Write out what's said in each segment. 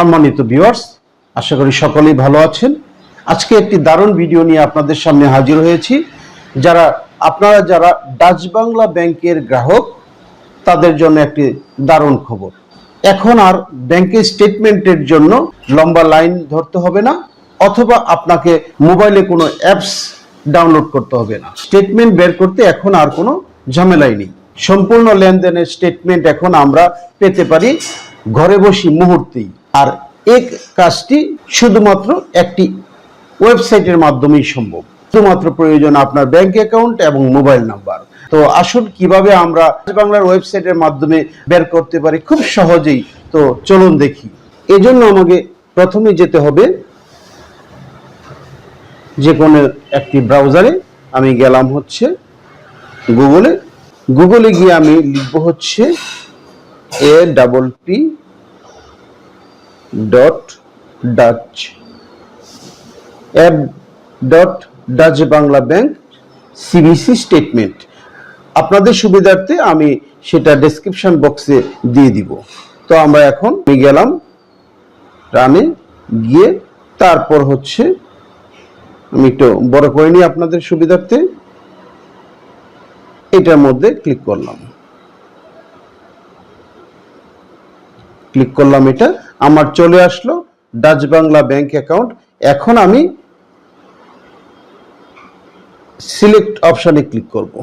সম্মানিত ভিউয়ার্স আশা করি সকলেই ভালো আছেন। আজকে একটি দারুণ ভিডিও নিয়ে আপনাদের সামনে হাজির হয়েছি। যারা, আপনারা যারা ডাচ বাংলা ব্যাংকের গ্রাহক, তাদের জন্য একটি দারুণ খবর। এখন আর ব্যাংকের স্টেটমেন্টের জন্য লম্বা লাইন ধরতে হবে না, অথবা আপনাকে মোবাইলে কোনো অ্যাপস ডাউনলোড করতে হবে না। স্টেটমেন্ট বের করতে এখন আর কোনো ঝামেলাই নেই। সম্পূর্ণ লেনদেনের স্টেটমেন্ট এখন আমরা পেতে পারি ঘরে বসি মুহূর্তেই। আর এই কাজটি শুধুমাত্র একটি ওয়েবসাইটের মাধ্যমেই সম্ভব। শুধুমাত্র প্রয়োজন আপনার ব্যাংক অ্যাকাউন্ট এবং মোবাইল নাম্বার। তো আসুন, কীভাবে আমরা বাংলার ওয়েবসাইটের মাধ্যমে বের করতে পারি? খুব সহজেই। তো চলুন দেখি। এজন্য আমাকে প্রথমে যেতে হবে যে কোনো একটি ব্রাউজারে। আমি গেলাম হচ্ছে গুগলে। গুগলে গিয়ে আমি লিখব হচ্ছে A double P dot Dutch app dot Dutch Bangla bank CBC statement আপনাদের সুবিধার্থে আমি সেটা ডেসক্রিপশন বক্সে দিয়ে দিব। তো আমরা এখন গেলাম রানে গিয়ে তারপর হচ্ছে আমি একটু বড় করে নিই আপনাদের সুবিধার্থে। এটার মধ্যে ক্লিক করলাম। ক্লিক করলাম এটা। আমার চলে আসলো ডাচ বাংলা ব্যাংক অ্যাকাউন্ট। এখন আমি সিলেক্ট অপশানে ক্লিক করব।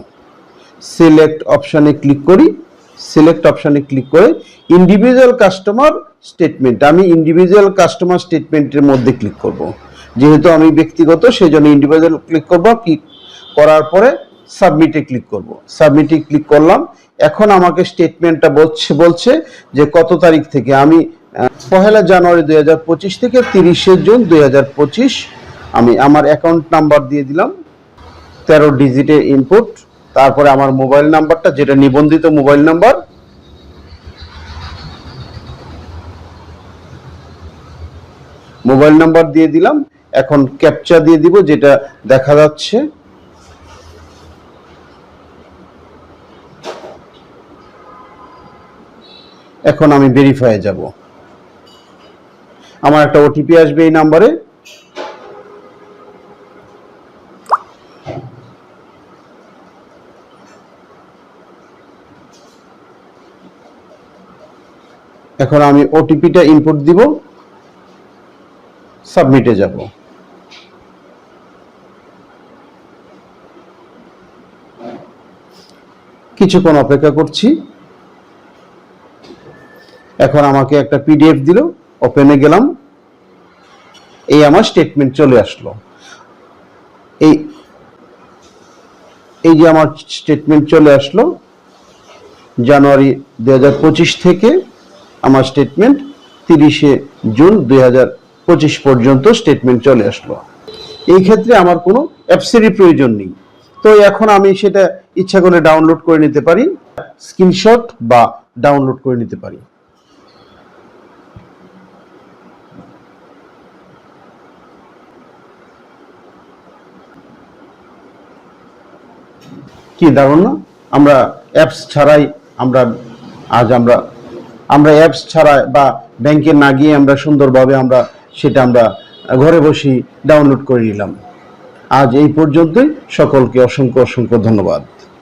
সিলেক্ট অপশানে ক্লিক করি। সিলেক্ট অপশানে ক্লিক করে ইন্ডিভিজুয়াল কাস্টমার স্টেটমেন্ট আমি ইন্ডিভিজুয়াল কাস্টমার স্টেটমেন্টের মধ্যে ক্লিক করব। যেহেতু আমি ব্যক্তিগত সেই জন্য ইন্ডিভিজুয়াল ক্লিক করব। ক্লিক করার পরে সাবমিটে ক্লিক করব। সাবমিটে ক্লিক করলাম। এখন আমাকে স্টেটমেন্টটা বলছে বলছে যে কত তারিখ থেকে আমি পহেলা জানুয়ারি দুই হাজার পঁচিশ থেকে তিরিশে জুন দুই হাজার পঁচিশ আমি আমার অ্যাকাউন্ট নাম্বার দিয়ে দিলাম, তেরো ডিজিটের ইনপুট তারপরে আমার মোবাইল নাম্বারটা যেটা নিবন্ধিত মোবাইল নাম্বার মোবাইল নাম্বার দিয়ে দিলাম, এখন ক্যাপচা দিয়ে দিব, যেটা দেখা যাচ্ছে। এখন আমি ভেরিফাই যাব। আমার একটা ওটিপি আসবে এই নাম্বারে। এখন আমি ওটিপিটা ইনপুট দিব। সাবমিটে যাব। কিছুক্ষণ অপেক্ষা করছি। এখন আমাকে একটা পিডিএফ দিল। ওপেনে গেলাম। এই আমার স্টেটমেন্ট চলে আসলো। এই এই যে আমার স্টেটমেন্ট চলে আসলো, জানুয়ারি দুই হাজার পঁচিশ থেকে আমার স্টেটমেন্ট তিরিশে জুন দু হাজার পঁচিশ পর্যন্ত স্টেটমেন্ট চলে আসলো। এই ক্ষেত্রে আমার কোনো অ্যাপসেরই প্রয়োজন নেই। তো এখন আমি সেটা ইচ্ছা করলে ডাউনলোড করে নিতে পারি স্ক্রিনশট বা ডাউনলোড করে নিতে পারি। কি দারুণ না? আমরা অ্যাপস ছাড়াই আমরা, আজ আমরা আমরা অ্যাপস ছাড়া বা ব্যাংকে না গিয়ে আমরা সুন্দরভাবে আমরা সেটা আমরা ঘরে বসেই ডাউনলোড করে নিলাম। আজ এই পর্যন্তই। সকলকে অসংখ্য অসংখ্য ধন্যবাদ।